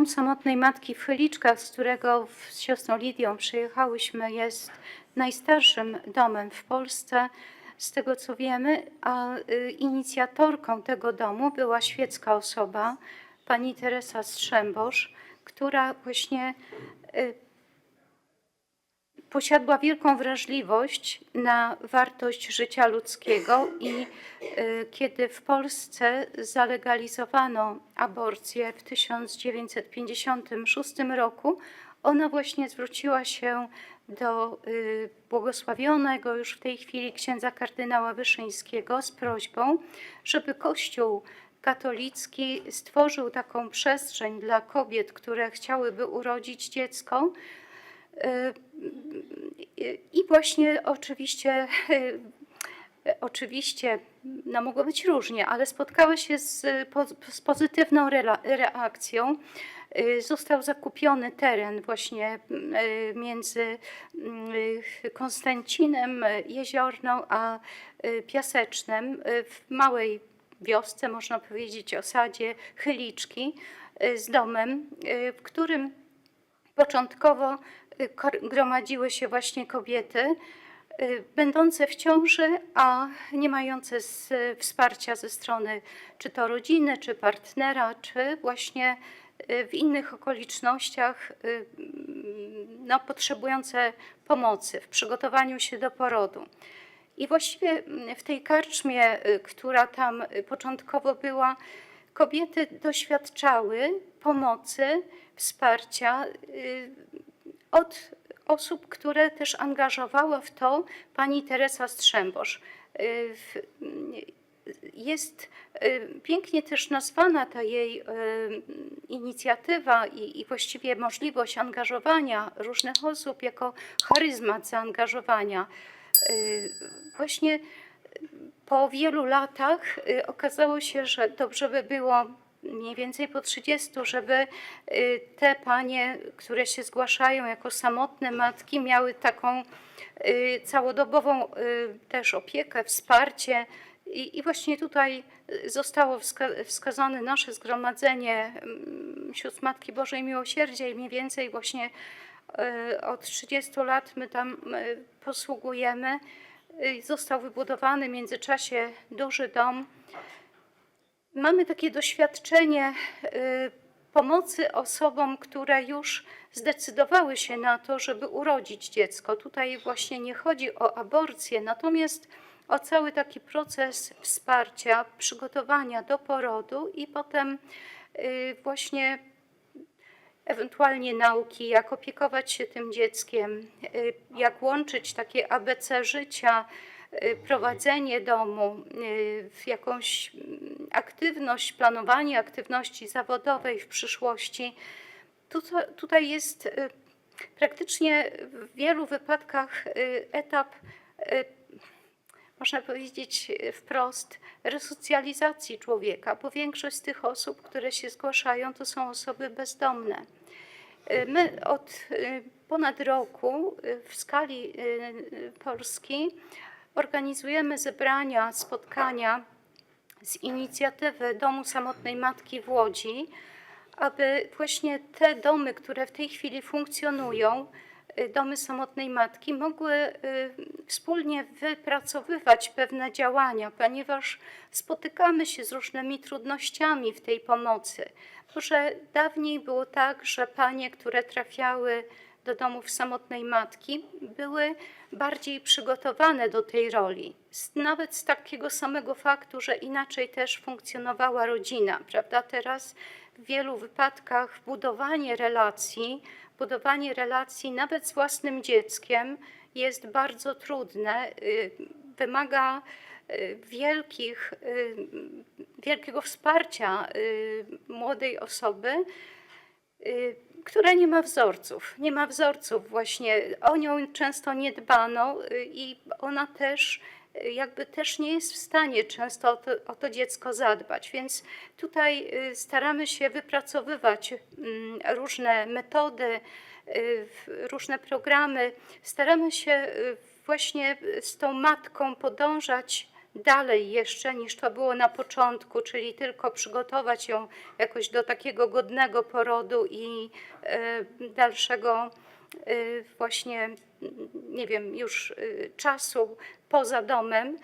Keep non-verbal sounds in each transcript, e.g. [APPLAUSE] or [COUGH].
Dom samotnej matki w Chyliczkach, z którego z siostrą Lidią przyjechałyśmy, jest najstarszym domem w Polsce, z tego co wiemy, a y, inicjatorką tego domu była świecka osoba, pani Teresa Strzembosz, która właśnie y, posiadła wielką wrażliwość na wartość życia ludzkiego i y, kiedy w Polsce zalegalizowano aborcję w 1956 roku, ona właśnie zwróciła się do y, błogosławionego już w tej chwili księdza kardynała Wyszyńskiego z prośbą, żeby Kościół katolicki stworzył taką przestrzeń dla kobiet, które chciałyby urodzić dziecko, i właśnie oczywiście, [LAUGHS] oczywiście, no mogło być różnie, ale spotkały się z, z pozytywną reakcją. Y, Został zakupiony teren właśnie y, między y, Konstancinem Jeziorną a y, Piasecznem y, w małej wiosce, można powiedzieć, osadzie Chyliczki y, z domem, y, w którym Początkowo y, gromadziły się właśnie kobiety y, będące w ciąży, a nie mające z, wsparcia ze strony czy to rodziny, czy partnera, czy właśnie y, w innych okolicznościach y, mm, no, potrzebujące pomocy w przygotowaniu się do porodu. I właściwie mm, w tej karczmie, która tam początkowo była, kobiety doświadczały pomocy, wsparcia od osób, które też angażowała w to pani Teresa Strzembosz. Y, y, Jest y, pięknie też nazwana ta jej inicjatywa i, i właściwie możliwość angażowania różnych osób jako charyzmat zaangażowania. Właśnie po wielu latach okazało się, że dobrze by było mniej więcej po 30, żeby y, te panie, które się zgłaszają jako samotne matki, miały taką y, całodobową y, też opiekę, wsparcie. I, właśnie tutaj zostało wska- wskazane nasze zgromadzenie mm, sióstr Matki Bożej Miłosierdzia i mniej więcej właśnie od 30 lat my tam posługujemy. Został wybudowany w międzyczasie duży dom. Mamy takie doświadczenie y, pomocy osobom, które już zdecydowały się na to, żeby urodzić dziecko. Tutaj właśnie nie chodzi o aborcję, natomiast o cały taki proces wsparcia, przygotowania do porodu i potem y, właśnie ewentualnie nauki, jak opiekować się tym dzieckiem, y, jak łączyć takie ABC życia, prowadzenie domu, y, w jakąś mm, aktywność, planowanie aktywności zawodowej w przyszłości. Tutaj, tutaj jest y, praktycznie w wielu wypadkach y, etap y, można powiedzieć wprost, resocjalizacji człowieka, bo większość z tych osób, które się zgłaszają, to są osoby bezdomne. My od ponad roku w skali Polski organizujemy zebrania, spotkania z inicjatywy Domu Samotnej Matki w Łodzi, aby właśnie te domy, które w tej chwili funkcjonują, y, domy samotnej matki, mogły y, wspólnie wypracowywać pewne działania, ponieważ spotykamy się z różnymi trudnościami w tej pomocy. Może dawniej było tak, że panie, które trafiały do domów samotnej matki, były bardziej przygotowane do tej roli. Nawet z takiego samego faktu, że inaczej też funkcjonowała rodzina, prawda? Teraz w wielu wypadkach budowanie relacji, budowanie relacji nawet z własnym dzieckiem jest bardzo trudne, y, wymaga y, wielkich, y, wielkiego wsparcia młodej osoby, która nie ma wzorców. Nie ma wzorców właśnie. O nią często nie dbano y, i ona też y, jakby też nie jest w stanie często o to, o to dziecko zadbać. Więc tutaj y, staramy się wypracowywać mm, różne metody, różne programy. Staramy się właśnie z tą matką podążać dalej jeszcze niż to było na początku, czyli tylko przygotować ją jakoś do takiego godnego porodu i e, dalszego e, właśnie, nie wiem, już e, czasu poza domem.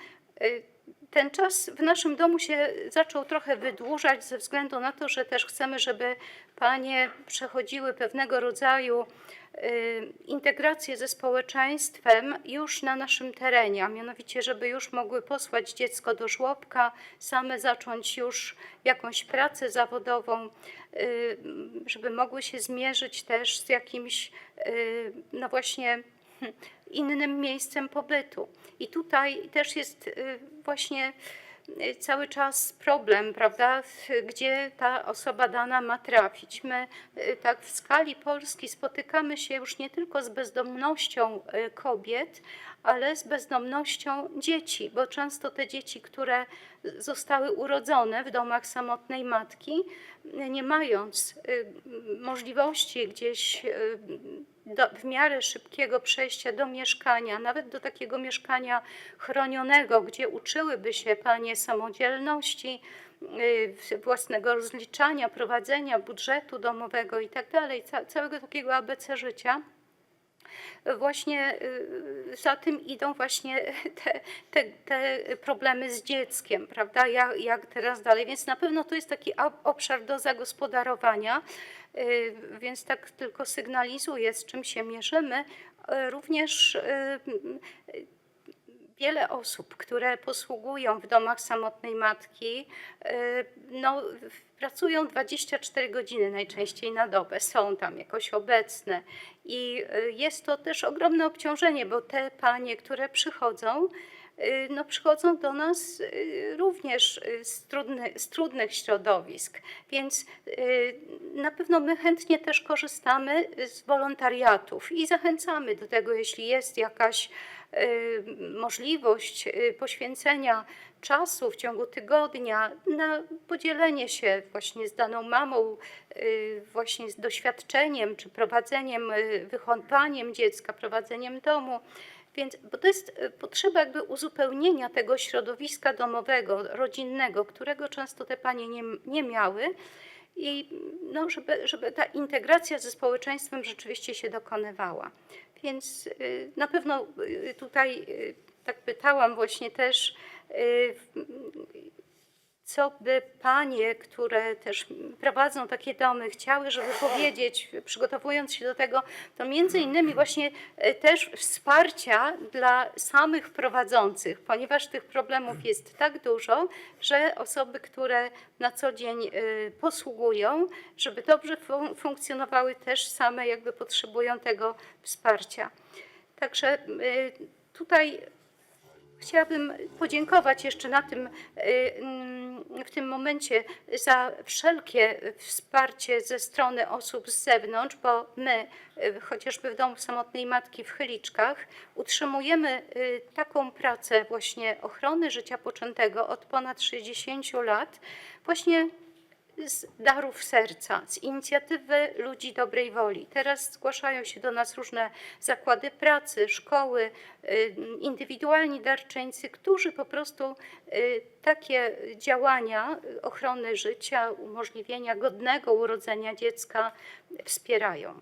Ten czas w naszym domu się zaczął trochę wydłużać ze względu na to, że też chcemy, żeby panie przechodziły pewnego rodzaju y, integrację ze społeczeństwem już na naszym terenie, a mianowicie, żeby już mogły posłać dziecko do żłobka, same zacząć już jakąś pracę zawodową, y, żeby mogły się zmierzyć też z jakimś, y, no właśnie, [LAUGHS] innym miejscem pobytu. I tutaj też jest y, właśnie y, cały czas problem, prawda, gdzie ta osoba dana ma trafić. My y, tak w skali Polski spotykamy się już nie tylko z bezdomnością kobiet, ale z bezdomnością dzieci, bo często te dzieci, które zostały urodzone w domach samotnej matki, nie mając możliwości gdzieś do, w miarę szybkiego przejścia do mieszkania, nawet do takiego mieszkania chronionego, gdzie uczyłyby się panie samodzielności, y, własnego rozliczania, prowadzenia budżetu domowego i tak dalej, ca- całego takiego ABC życia. Właśnie y, za tym idą właśnie [LAUGHS] te, te, te problemy z dzieckiem, prawda? Jak, jak teraz dalej. Więc na pewno to jest taki ob- obszar do zagospodarowania, y, więc tak tylko sygnalizuję, z czym się mierzymy. Y, Również wiele osób, które posługują w domach samotnej matki, y, no, pracują 24 godziny najczęściej na dobę, są tam jakoś obecne. I y, jest to też ogromne obciążenie, bo te panie, które przychodzą, no, przychodzą do nas y, również y, z, trudny, z trudnych środowisk, więc y, na pewno my chętnie też korzystamy z wolontariatów i zachęcamy do tego, jeśli jest jakaś y, możliwość y, poświęcenia czasu w ciągu tygodnia na podzielenie się właśnie z daną mamą, y, właśnie z doświadczeniem, czy prowadzeniem, y, wychowaniem dziecka, prowadzeniem domu. Więc, bo to jest y, potrzeba jakby uzupełnienia tego środowiska domowego, rodzinnego, którego często te panie nie, nie miały. I no, żeby, żeby ta integracja ze społeczeństwem rzeczywiście się dokonywała. Więc y, na pewno y, tutaj tak pytałam właśnie też, co by panie, które też prowadzą takie domy, chciały, żeby powiedzieć, przygotowując się do tego, to między innymi właśnie e, też wsparcia dla samych prowadzących, ponieważ tych problemów jest tak dużo, że osoby, które na co dzień e, posługują, żeby dobrze fun- funkcjonowały, też same jakby potrzebują tego wsparcia. Także e, tutaj Chciałabym podziękować jeszcze na tym, y, mm, w tym momencie za wszelkie wsparcie ze strony osób z zewnątrz, bo my, y, chociażby w Domu Samotnej Matki w Chyliczkach, utrzymujemy y, taką pracę właśnie ochrony życia poczętego od ponad 60 lat, właśnie z darów serca, z inicjatywy ludzi dobrej woli. Teraz zgłaszają się do nas różne zakłady pracy, szkoły, y, indywidualni darczyńcy, którzy po prostu y, takie działania y, ochrony życia, umożliwienia godnego urodzenia dziecka wspierają.